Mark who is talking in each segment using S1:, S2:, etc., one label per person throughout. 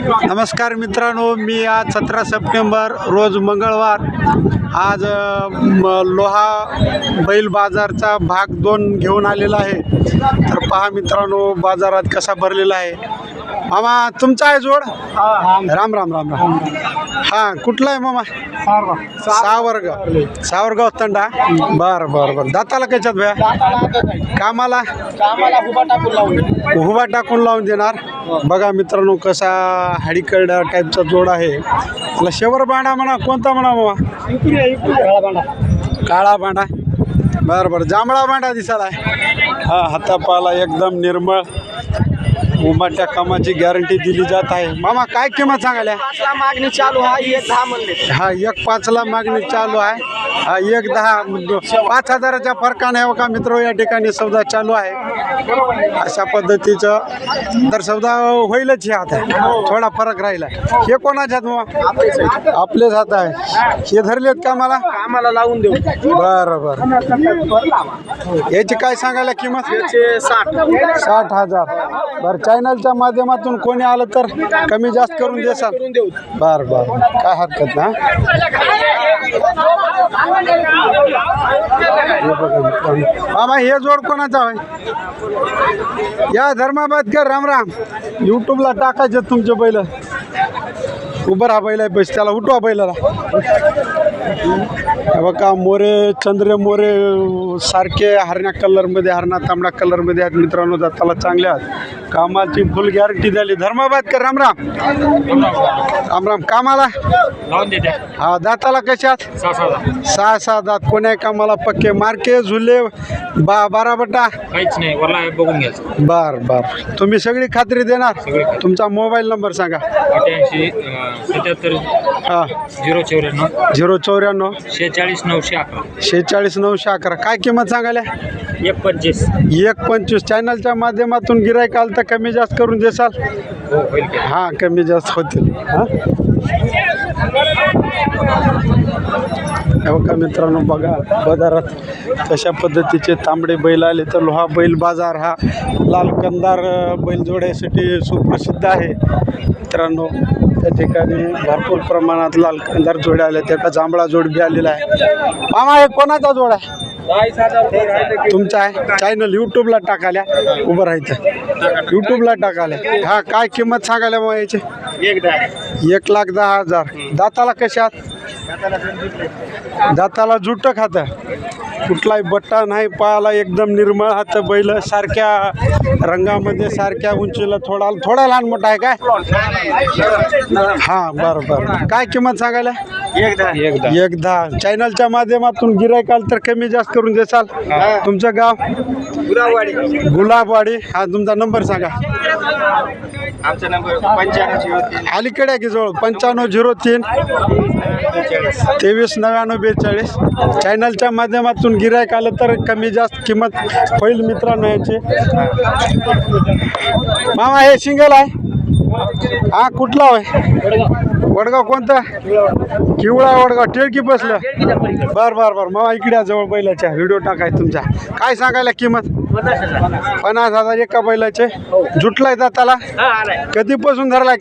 S1: नमस्कार मित्रांनो मी आज सतरा सप्टेंबर रोज मंगळवार. आज म, लोहा बैल बाजारचा भाग दोन घेऊन आलेला आहे. तर पहा मित्रांनो बाजारात कसा भरलेला आहे. मामा तुमचा आहे जोड? राम राम राम राम. हां कुठला आहे मामा? सावरगाव. सावरगाव तंडा? बरं बरं बरं. दाताला कशात भया? कामाला? उभा टाकून लावून देणार. बघा मित्रांनो कसा हाडीकरडा टाईपचा जोड आहे. त्याला शेवर बांडा म्हणा कोणता म्हणा मामा? काळा बांडा. बरं बरं. जांभळा बांडा दिसायला हा हातापाला एकदम निर्मळ. उमाट्या कामाची गॅरंटी दिली जात आहे. मामा काय किंमत सांगायला?
S2: पाचला मागणी चालू हा एक दहा म्हणले.
S1: हा एक पाचला मागणी चालू आहे. हा एक दहा पाच हजाराच्या फरकाने हो का मित्र या ठिकाणी सौदा चालू आहे. अशा पद्धतीचं. तर सौदा होईलच हे आता. थोडा फरक राहिला. हे कोणाच्या हात मग आपलेच हात आहे. हे धरलेत का मला
S2: आम्हाला लावून देऊ.
S1: बरं बरं. याची काय सांगायला किंमत?
S2: साठ.
S1: साठ हजार. बरं चॅनलच्या माध्यमातून कोणी आलं तर कमी जास्त करून देसाल. बर बर. काय हरकत ना मामा हे जोड कोणाचा आहे? या धर्माबादकर राम राम. यूट्यूबला टाकायचे तुमचे बैल. उभं राहा बैल आहे बस त्याला उठवा बैलाला. बघा मोरे चंद्र मोरे सारखे हरण्या कलरमध्ये हरणा तांबडा कलरमध्ये आहेत मित्रांनो दाताला चांगले आहेत. कामाची फुल गॅरंटी झाली. धर्माबादकर राम राम. राम राम. कामाला? हा दाताला कशात सहा सहा दात. कोण्या कामाला? पक्के मार्के झुले बा बारा बटा?
S2: काहीच नाही. बघून घ्यायचं.
S1: बर बर. तुम्ही सगळी खात्री देणार. तुमचा मोबाईल नंबर सांगा.
S2: अठ्याऐंशी सत्याहत्तर
S1: हा.
S2: झिरो चौऱ्याण्णव
S1: झिरो चौऱ्याण्णव.
S2: शेहेचाळीस नऊशे अकरा.
S1: शेहेचाळीस नऊशे अकरा. काय किंमत सांगायला?
S2: एक पंचवीस.
S1: एक पंचवीस. चॅनलच्या माध्यमातून गिरायक आलं तर कमी जास्त करून देसाल?
S2: हो.
S1: हां कमी जास्त होतील. हां? बघा मित्रांनो बघा बाजारात कशा पद्धतीचे तांबडे बैल आले तर लोहा बैल बाजार हा लाल कंदार बैल जोड्यासाठी सुप्रसिद्ध आहे. मित्रांनो त्या ठिकाणी भरपूर प्रमाणात लाल कंदार जोड्या आल्या त्याचा जांभळा जोड बी आलेला आहे. मामा हे कोणाचा जोड आहे? तुमचा आहे? चॅनल यूट्यूबला टाकाल्या. उभं राहायचं. यूट्यूबला टाकाल्या. हा काय किंमत सांगायला मग याची?
S2: एक
S1: लाख दहा हजार. दाताला कशात दाताला जुट खातं. कुठलाही बट्टा नाही पायाला एकदम निर्मळ हात बैल सारख्या रंगामध्ये सारख्या उंचीला थोडा थोडा लहान मोठा आहे काय? हां बरं बरं. काय किंमत सांगायला?
S2: एक दहा. एक
S1: एक दहा चॅनलच्या माध्यमातून गिरायक आलं तर कमी जास्त करून देसाल. तुमचं गाव?
S2: गुरावाडी
S1: गुलाबवाडी. हा तुमचा नंबर सांगा.
S2: आमचा नंबर पंच्याण्णव झिरो तीन.
S1: अलीकडे आहे की जवळ? पंच्याण्णव झिरो तीन. तेवीस नव्याण्णव बेचाळीस. चॅनलच्या माध्यमातून गिरायक आलं तर कमी जास्त किंमत होईल मित्रांनो याची. मामा हे सिंगल आहे? हा कुठला होय? वडगाव कोणता? किवळा वडगाव. टिळकी बसलं. बर बर बर. मामा इकडे जवळ बैलाच्या. व्हिडिओ टाकाय तुमच्या. काय सांगायला किंमत? पन्नास हजार एका बैलाचे. जुटलाय दाताला.
S2: हा
S1: कधीपासून धरलाय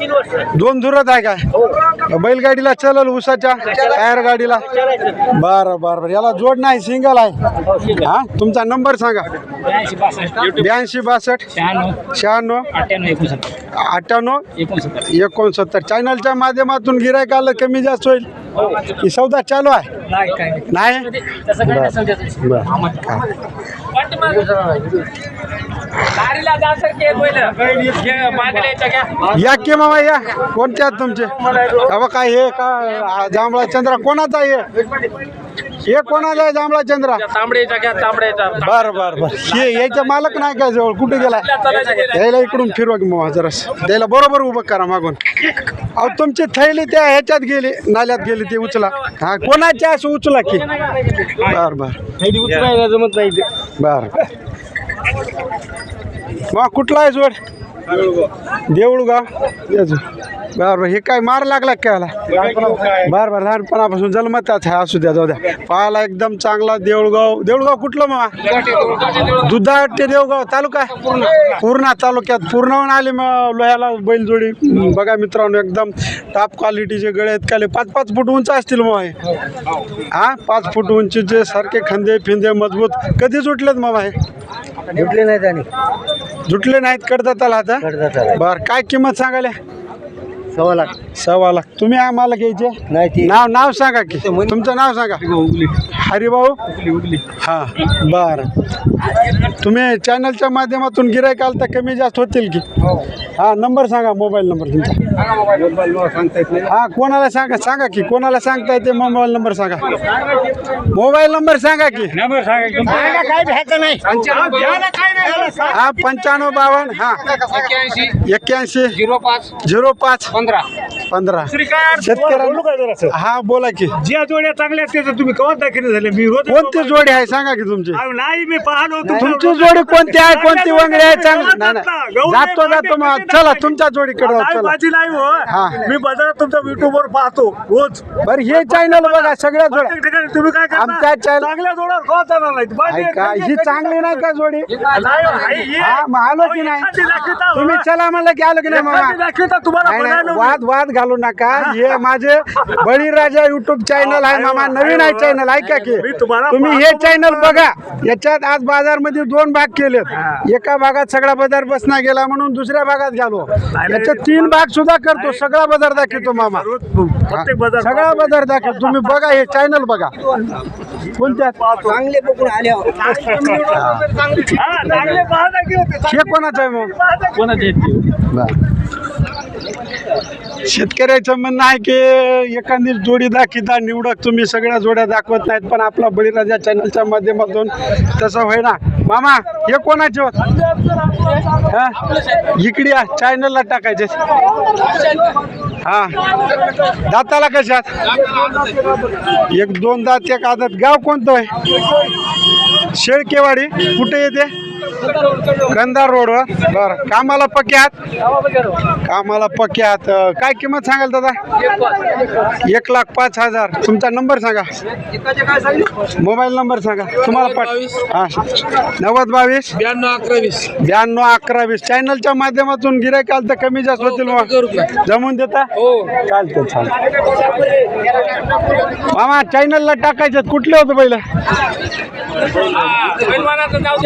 S2: तीन वर्ष.
S1: दोन धुरत आहे काय बैलगाडीला चलल उसाच्या टायर गाडीला? बरं बरं बरं. याला जोड नाही सिंगल आहे. हा तुमचा नंबर सांगा.
S2: ब्याऐंशी बासष्ट. शहाण्णव. अठ्ठ्याण्णव एकोणसत्तर.
S1: अठ्ठ्याण्णव.
S2: एकोणसत्तर.
S1: एकोणसत्तर. चॅनलच्या माध्यमातून गिरायक आलं कमी जास्त होईल. ही सौदा चालू आहे.
S2: नाही
S1: बरं. या की मामा या. कोणत्या आहेत तुमचे? अबा काय हे का जांभळा चंद्रा कोणाचा आहे हे? कोणाचा आहे जांभळा चंद्रा
S2: तांबड्याच्या घ्या तांबड्याच्या.
S1: बर बर बर. हे याचा मालक नाही काय जवळ? कुठे गेलाय? यायला इकडून फिरवा की मग जरा त्याला बरोबर उभं करा मागून. अहो तुमची थैली त्या ह्याच्यात गेली नाल्यात गेली ती उचला. हा कोणाची असं उचला की? बर बर.
S2: जमत नाही
S1: बर. मग कुठला आहे जोड? देऊळ गाव याचं. बरं बरं. हे काय मार लागला का याला बरं बरं. लहानपणापासून जन्मताच आहे असू द्या जाऊ द्या. पाहायला एकदम चांगला देऊळगाव. देऊळगाव कुठलं मामा? दुधाट ते देऊळगाव तालुका? पूर्णा तालुक्यात. पूर्णहून आले मग लोह्याला बैलजोडी. बघा मित्रांनो एकदम टॉप क्वालिटीचे गळे आहेत. काले पाच पाच फूट उंच असतील मग हे. हा? पाच फूट उंचीचे सारखे खंदे फिंदे मजबूत. कधी सुटलेत मामा हे?
S3: जुटले नाही त्याने
S1: जुटले नाहीत कडदाताला आता. बर काय किंमत सांगाले
S3: सव्वा लाख.
S1: सव्वा लाख. तुम्ही आम्हाला घ्यायचे?
S3: नाही ती
S1: नाव नाव सांगा की. तुमचं नाव सांगा. हरिभाऊ? हा बर. तुम्ही चॅनलच्या माध्यमातून गिरायक आल तर कमी जास्त होतील की? हा. नंबर सांगा मोबाईल नंबर तुमचा. हा कोणाला सांगा सांगा की कोणाला सांगता येते मोबाईल नंबर सांगा. मोबाईल नंबर सांगा की.
S3: काय भ्यायचं नाही.
S1: हा पंच्याण्णव बावन्न हा.
S2: एक्क्याऐंशी.
S1: एक्क्याऐंशी.
S2: झिरो पाच.
S1: झिरो पाच.
S2: पंधरा.
S1: पंधरा.
S4: बोलू
S1: शेतकऱ्यांना
S4: काय?
S1: हा बोला की.
S4: ज्या जोड्या चांगल्या असते तर तुम्ही कवा दाखिले झाले. मी रोज
S1: कोणती जोडी आहे सांगा की तुमची.
S4: अहो, नाही मी पाहलो होतो.
S1: तुमची जोडी कोणती आहे कोणती वंगडी आहे चांगली नाही
S4: नाही,
S1: नाही जातो
S4: नाही,
S1: जातो मग.
S4: नाही,
S1: चला
S4: नाही.
S1: तुमच्या जोडीकडे
S4: नाही,
S1: चला.
S4: माझी नाही
S1: हा.
S4: हो. मी बाजारात तुमच्या युट्यूब वर पाहतो रोज.
S1: बरं हे चॅनल बघा सगळ्या जोड्या.
S4: प्रत्येक ठिकाणी तुम्ही काय करता?
S1: आमच्या channel-
S4: चांगल्या जोड्या कवा जाणार एखादी-
S1: ही चांगली नाही का जोडी?
S4: नाही, नाही, ही-
S1: हा मग आलो की नाही?
S4: एखादी दाखवता हो.
S1: तुम्ही चला म्हणलं की आलो की नाही
S4: एखादी
S1: मामा
S4: दाखवता तुम्हाला
S1: नाही नाही.
S4: बनायला
S1: वाद वाद घालू नका. हे. माझे बळीराजा युट्यूब चॅनल आहे मामा. नवीन आहे चॅनल ऐका की. तुम्ही हे चॅनल बघा. याच्यात आज बाजारमध्ये दोन भाग केलेत. एका भागात सगळा बाजार बसना गेला म्हणून दुसऱ्या भागात घालू. याच्यात तीन भाग सुद्धा करतो. सगळा बाजार दाखवतो मामा.
S4: रोज प्रत्येक बाजार
S1: सगळा बाजार दाखव तुम्ही बघा हे चॅनल बघा. कोणत्यात
S3: चांगले बघून आल्यावर
S4: हा, चांगले पाहता की होते.
S1: हे कोणाचं आहे मग?
S4: पाहता की
S1: शेतकऱ्याचं म्हणणं आहे की एखादी जोडी दाखिता निवडक तुम्ही सगळ्या जोड्या दाखवत नाहीत पण आपला बळीराजा चॅनलच्या माध्यमातून तसं होय ना मामा हे कोणाचे होत? हा? इकडे चॅनलला टाकायचे. हा. दाताला कशात एक दोन दात एक आदत. गाव कोणतं आहे? शेळकेवाडी. कुठे येते? कंधार रोडवर बरं. कामाला पक्के आहात? कामाला पक्के आहात. काय किंमत सांगाल दादा? एक लाख पाच हजार. तुमचा नंबर सांगा. मोबाईल नंबर सांगा. तुम्हाला हां. नव्वद बावीस?
S2: ब्याण्णव अकरा वीस
S1: ब्याण्णव अकरा वीस चॅनलच्या माध्यमातून गिरायक आलं तर कमी जास्त होतील मग. जमून देता?
S2: हो.
S1: चालतं चालतं मामा चॅनलला टाकायचं कुठले होतं पहिलं.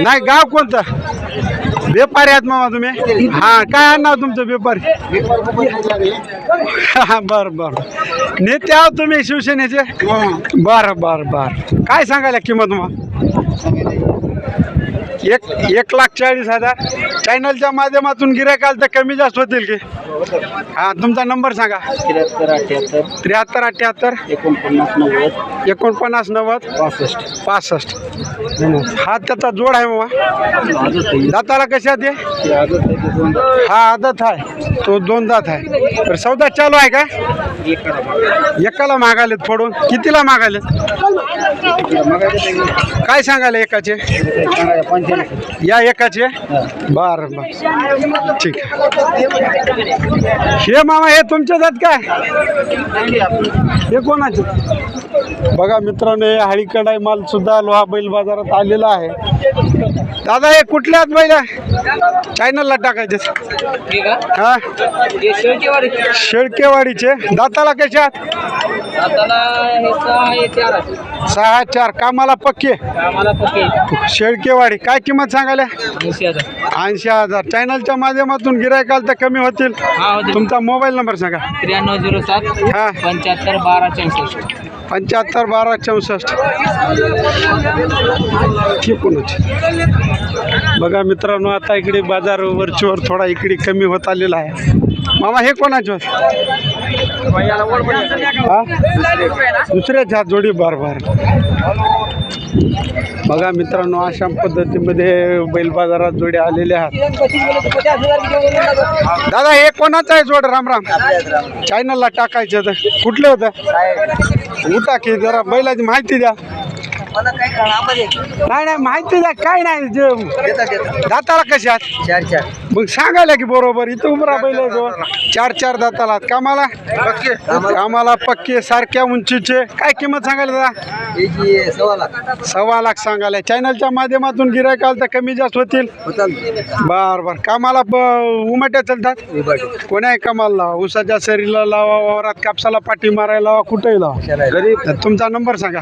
S1: नाही गाव कोणतं व्यापारी आहात मामा तुम्ही? हा काय नाव तुमचं व्यापारी? हा बर बर. नेते आहोत तुम्ही शिवसेनेचे? बर बर बर. काय सांगायला किंमत मग? एक एक लाख चाळीस हजार. चॅनलच्या माध्यमातून गिरायक आलं तर कमी जास्त होतील की? हा तुमचा नंबर सांगा.
S3: त्र्याहत्तर अठ्याहत्तर.
S1: त्र्याहत्तर अठ्ठ्याहत्तर
S3: एकोणपन्नास नव्वद.
S1: एकोणपन्नास नव्वद.
S3: पासष्ट.
S1: पासष्ट. हा त्याचा जोड आहे
S3: आहे.
S1: दाताला कशात आहे? हा आदत आहे. तो दोन दात आहे. तर सौदा चालू आहे का. एकाला मागालेत फोडून. कितीला मागालेत? काय सांगाले एकाचे?
S3: सांगायला पंच्याण्णव.
S1: या एकाचे? बर बर. ठीक. आहे हे मामा हे तुमचे जात काय? हे कोणाचे? बघा मित्रांनो हे हळीकडा माल सुद्धा लोहा बैल बाजारात आलेला आहे. दादा हे कुठल्या आहेत बैल? चॅनलला टाकायचे? हा
S2: शेळकेवाडी
S1: शेळकेवाडीचे. दाताला कशात
S2: दाताला हे सहा हे चार आहे.
S1: सहा चार. कामाला पक्के? शेळकेवाडी. काय किंमत सांगाल्या
S2: ऐंशी हजार.
S1: ऐंशी हजार. चॅनलच्या माध्यमातून गिरायकाल तर कमी होतील.
S2: हा होते
S1: तुमचा मोबाईल नंबर सांगा.
S2: त्र्याण्णव झिरो सात
S1: हा.
S2: पंच्याहत्तर बारा चौसष्ट.
S1: पंच्याहत्तर बारा चौसष्ट. कोणाची बघा मित्रांनो आता इकडे बाजार वरचीवर थोडा इकडे कमी होत आलेला आहे. मामा हे कोणाचे? हा? दुसऱ्याच हात जोडी बार बार. बघा मित्रांनो अशा पद्धतीमध्ये बैल बाजारात जोडी आलेल्या आहात. दादा हे कोणाचं आहे जोड? राम राम. चॅनलला टाकायचं तर. कुठलं होतं? उठा की जरा बैलाची माहिती द्या. नाही. नाही माहिती द्या काय नाही. जे दाताला कशात
S3: चार चार.
S1: मग सांगायला की बरोबर इथं उमरा बैल आहे चार चार दाताला आहेत. कामाला? कामाला. पक्के सारख्या उंचीचे. काय किंमत सांगायला दादा?
S3: सव्वा लाख.
S1: सव्वा लाख सांगायला. चॅनलच्या माध्यमातून गिरायक आलं तर कमी जास्त होतील? बर बर. कामाला ब उमट्या चालतात? कोण्याही कामाला लावा? उसाच्या शरीराला लावा वावरात कापसाला पाठी मारायला लावा कुठेही लावा.
S3: गरीब
S1: तर तुमचा नंबर सांगा.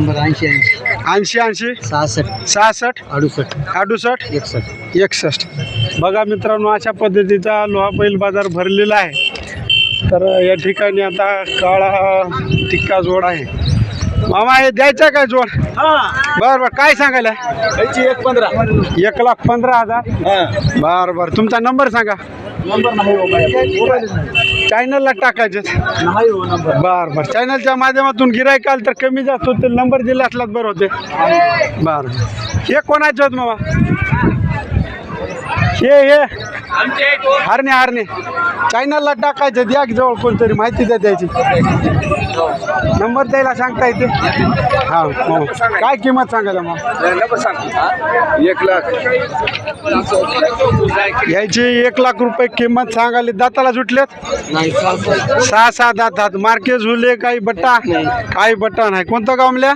S3: नंबर ऐंशी ऐंशी.
S1: ऐंशी ऐंशी?
S3: सहासष्ट.
S1: सहासष्ट?
S3: अडुसष्ट.
S1: अडुसष्ट?
S3: एकसष्ट.
S1: एकसष्ट. बघा मित्रांनो अशा पद्धतीचा लोहा बैल बाजार भरलेला आहे. तर या ठिकाणी आता काळा टिक्का जोड आहे. मामा हे द्यायचा काय जोड? बर बर. काय सांगायला?
S4: एक पंधरा.
S1: एक लाख पंधरा हजार? बर बर. तुमचा नंबर सांगा.
S4: नंबर नाही हो.
S1: चॅनलला टाकायचे.
S4: नाही हो
S1: बर बर. चॅनलच्या माध्यमातून गिरायक आलं तर कमी जास्त होते नंबर दिला असलाच बरं होते. बर हे कोणाचे होत मामा? हे हे. हारणे हारणे. चॅनलला टाकायचं. द्या की जवळ कोणतरी माहिती द्या द्यायची नंबर द्यायला सांगता येते? हां हो. काय किंमत सांगायला मग?
S3: एक लाख.
S1: यायची एक लाख रुपये किंमत सांगायला दाताला सुटलेत?
S3: नाही
S1: सहा सहा. दातात मार्के झुले काही बट्टा? काही बट्टा नाही. कोणतं गाव म्हणल्या?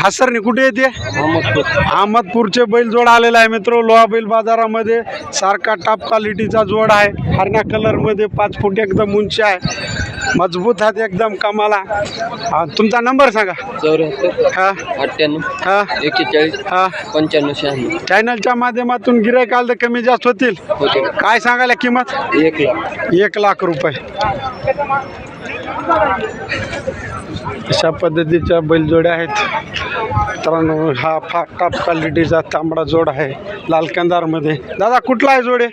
S1: हासरणी कुठे येते अहमदपूरचे बैल जोड आलेला आहे मित्र. लोहा बैल बाजारामध्ये सारखा टॉप क्वालिटीचा जोड आहे. हरण्या कलरमध्ये पाच फूट एकदम उंची आहे. मजबूत हात एकदम कमाला. हा, तुमचा नंबर सांगा.
S5: चौऱ्याहत्तर
S1: हा.
S5: अठ्ठ्याण्णव
S1: हा.
S5: एक्केचाळीस
S1: हा.
S5: पंच्याण्णव शहाण्णव.
S1: चॅनलच्या माध्यमातून गिरायक आलं तर कमी जास्त होतील.
S5: होते
S1: काय सांगायला किंमत?
S5: एक लाख.
S1: एक लाख रुपये. अशा पद्धतीच्या बैलजोड्या आहेत. तर हा फार टॉप क्वालिटीचा तांबडा जोड आहे लाल कंदारमध्ये दादा कुठला आहे जोडे?